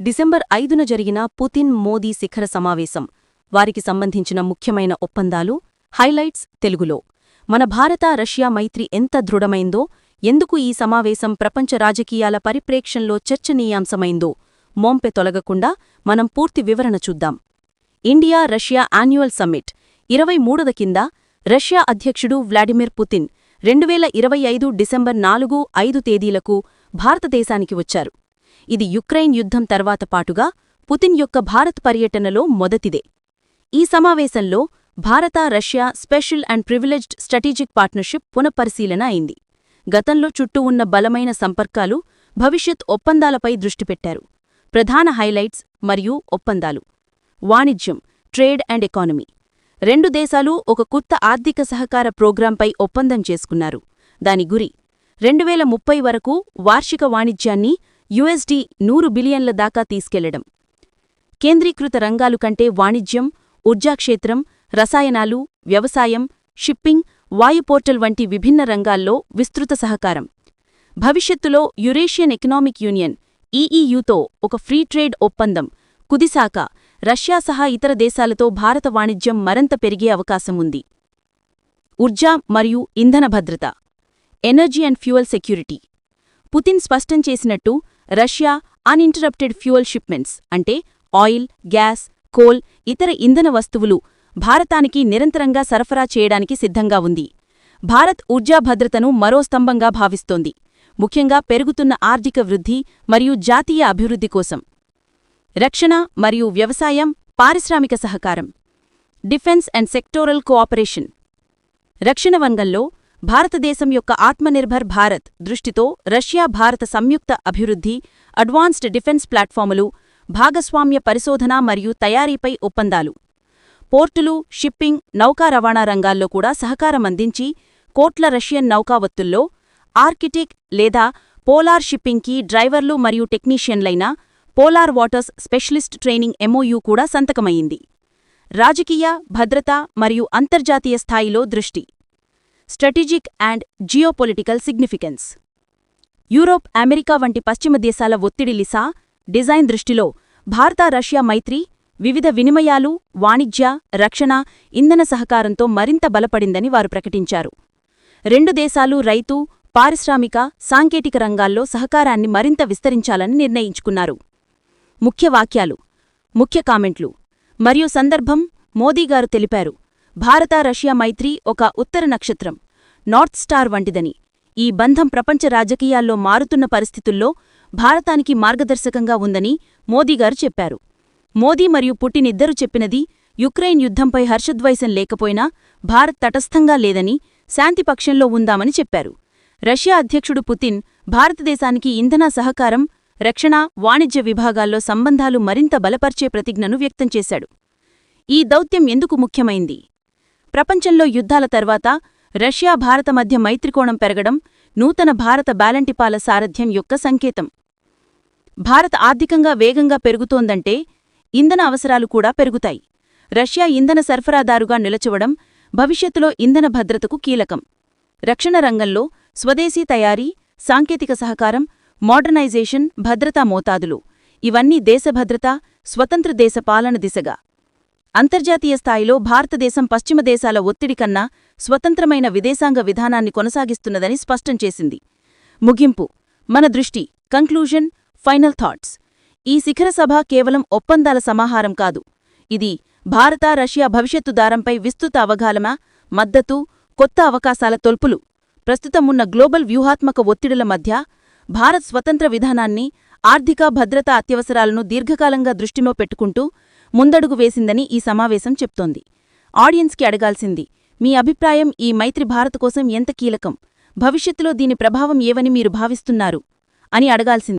December ఐదున జరిగిన Putin Modi శిఖర సమావేశం. వారికి సంబంధించిన ముఖ్యమైన ఒప్పందాలు హైలైట్స్ తెలుగులో. మన భారత రష్యా మైత్రి ఎంత దృఢమైందో ఎందుకు ఈ సమావేశం ప్రపంచ రాజకీయాల పరిప్రేక్షంలో చర్చనీయాంశమైందో మోంపె తొలగకుండా మనం పూర్తి వివరణ చూద్దాం. India Russia annual summit. ఇరవై మూడవ కింద రష్యా అధ్యక్షుడు వ్లాడిమిర్ పుతిన్ రెండువేల ఇరవై ఐదు డిసెంబర్ నాలుగు ఐదు తేదీలకు భారతదేశానికి వచ్చారు. ఇది యుక్రెయిన్ యుద్ధం తర్వాత పాటుగా పుతిన్ యొక్క భారత్ పర్యటనలో మొదటిదే. ఈ సమావేశంలో భారత Russia special and privileged strategic partnership పునఃపరిశీలన అయింది. గతంలో చుట్టూ ఉన్న బలమైన సంపర్కాలు భవిష్యత్ ఒప్పందాలపై దృష్టిపెట్టారు ప్రధాన హైలైట్స్ మరియు ఒప్పందాలు. వాణిజ్యం ట్రేడ్ అండ్ ఎకానమీ. రెండు దేశాలు ఒక కొత్త ఆర్థిక సహకార ప్రోగ్రాంపై ఒప్పందం చేసుకున్నారు. దాని గురి రెండువేల ముప్పై వరకు వార్షిక వాణిజ్యాన్ని యుఎస్డి నూరు బిలియన్ల దాకా తీసుకెళ్ళడం. కేంద్రీకృత రంగాలు కంటే వాణిజ్యం ఊర్జాక్షేత్రం రసాయనాలు వ్యవసాయం షిప్పింగ్ వాయుపోర్టల్ వంటి విభిన్న రంగాల్లో విస్తృత సహకారం. భవిష్యత్తులో యురేషియన్ ఎకనామిక్ యూనియన్ ఈఈయుతో ఒక ఫ్రీ ట్రేడ్ ఒప్పందం కుదిశాక రష్యా సహా ఇతర దేశాలతో భారత వాణిజ్యం మరింత పెరిగే అవకాశం ఉంది. మరియు ఇంధన భద్రత energy and fuel security. Putin స్పష్టం చేసినట్టు రష్యా అన్ఇంటరప్టెడ్ ఫ్యూయల్ షిప్మెంట్స్ అంటే ఆయిల్ గ్యాస్ కోల్ ఇతర ఇంధన వస్తువులు భారతానికి నిరంతరంగా సరఫరా చేయడానికి సిద్ధంగా ఉంది. భారత్ ఊర్జా భద్రతను మరో స్తంభంగా భావిస్తోంది. ముఖ్యంగా పెరుగుతున్న ఆర్థిక వృద్ధి మరియు జాతీయ అభివృద్ధి కోసం. రక్షణ మరియు వ్యవసాయం పారిశ్రామిక సహకారం. Defence and sectoral cooperation. రక్షణ వంగంలో భారతదేశం యొక్క ఆత్మనిర్భర్ భారత్ దృష్టితో రష్యా భారత సంయుక్త అభివృద్ధి అడ్వాన్స్డ్ డిఫెన్స్ ప్లాట్ఫాములు భాగస్వామ్య పరిశోధన మరియు తయారీపై ఒప్పందాలు. పోర్టులు షిప్పింగ్ నౌకా రవాణా రంగాల్లో కూడా సహకారం అందించి కోట్ల రష్యన్ నౌకావత్తుల్లో ఆర్కిటిక్ లేదా పోలార్ షిప్పింగ్కి డ్రైవర్లు మరియు టెక్నీషియన్లైన polar waters specialist training MOU కూడా సంతకమయ్యింది. రాజకీయ భద్రత మరియు అంతర్జాతీయ స్థాయిలో దృష్టి. Strategic and geopolitical significance. Europe America వంటి పశ్చిమ దేశాల ఒత్తిడి లిసా డిజైన్ దృష్టిలో భారత రష్యా మైత్రి వివిధ వినిమయాలు వాణిజ్య రక్షణ ఇంధన సహకారంతో మరింత బలపడిందని వారు ప్రకటించారు. రెండు దేశాలు రైతు పారిశ్రామిక సాంకేతిక రంగాల్లో సహకారాన్ని మరింత విస్తరించాలని నిర్ణయించుకున్నారు. ముఖ్య వాక్యాలు ముఖ్య కామెంట్లు మరియు సందర్భం మోదీగారు తెలిపారు. భారత రష్యా మైత్రి ఒక ఉత్తర నక్షత్రం నార్త్ స్టార్ వంటిదని. ఈ బంధం ప్రపంచ రాజకీయాల్లో మారుతున్న పరిస్థితుల్లో భారతానికి మార్గదర్శకంగా ఉందని మోదీగారు చెప్పారు. మోదీ మరియు పుటిన్ చెప్పినది యుక్రెయిన్ యుద్ధంపై హర్షద్వైసం లేకపోయినా భారత్ తటస్థంగా లేదని శాంతిపక్షంలో ఉందామని చెప్పారు. రష్యా అధ్యక్షుడు పుతిన్ భారతదేశానికి ఇంధన సహకారం రక్షణ వాణిజ్య విభాగాల్లో సంబంధాలు మరింత బలపర్చే ప్రతిజ్ఞను వ్యక్తం చేశాడు. ఈ దౌత్యం ఎందుకు ముఖ్యమైంది? ప్రపంచంలో యుద్ధాల తర్వాత రష్యా భారత మధ్య మైత్రికోణం పెరగడం నూతన భారత బ్యాలంటిపాల సారథ్యం యొక్క సంకేతం. భారత ఆర్థికంగా వేగంగా పెరుగుతోందంటే ఇంధన అవసరాలు కూడా పెరుగుతాయి. రష్యా ఇంధన సరఫరాదారుగా నిలచవడం భవిష్యత్తులో ఇంధన భద్రతకు కీలకం. రక్షణ రంగంలో స్వదేశీ తయారీ సాంకేతిక సహకారం మోడర్నైజేషన్ భద్రతా మోతాదులు ఇవన్నీ దేశభద్రత స్వతంత్ర దేశ పాలన దిశగా. అంతర్జాతీయ స్థాయిలో భారతదేశం పశ్చిమ దేశాల ఒత్తిడి కన్నా స్వతంత్రమైన విదేశాంగ విధానాన్ని కొనసాగిస్తున్నదని స్పష్టం చేసింది. ముగింపు. మన దృష్టి. కంక్లూజన్ ఫైనల్ థాట్స్ ఈ శిఖర సభ కేవలం ఒప్పందాల సమాహారం కాదు. ఇది భారత రష్యా భవిష్యత్తు దారంపై విస్తృత అవగాహన మద్దతు కొత్త అవకాశాల తొల్పులు. ప్రస్తుతం ఉన్న గ్లోబల్ వ్యూహాత్మక ఒత్తిడుల మధ్య భారత్ స్వతంత్ర విధానాన్ని ఆర్థిక భద్రతా అత్యవసరాలను దీర్ఘకాలంగా దృష్టిలో పెట్టుకుంటూ ముందడుగు వేసిందని ఈ సమావేశం చెప్తోంది. ఆడియన్స్కి అడగాల్సింది మీ అభిప్రాయం ఈ మైత్రి భారత్ కోసం ఎంత కీలకం? భవిష్యత్తులో దీని ప్రభావం ఏవని మీరు భావిస్తున్నారు? అని అడగాల్సింది.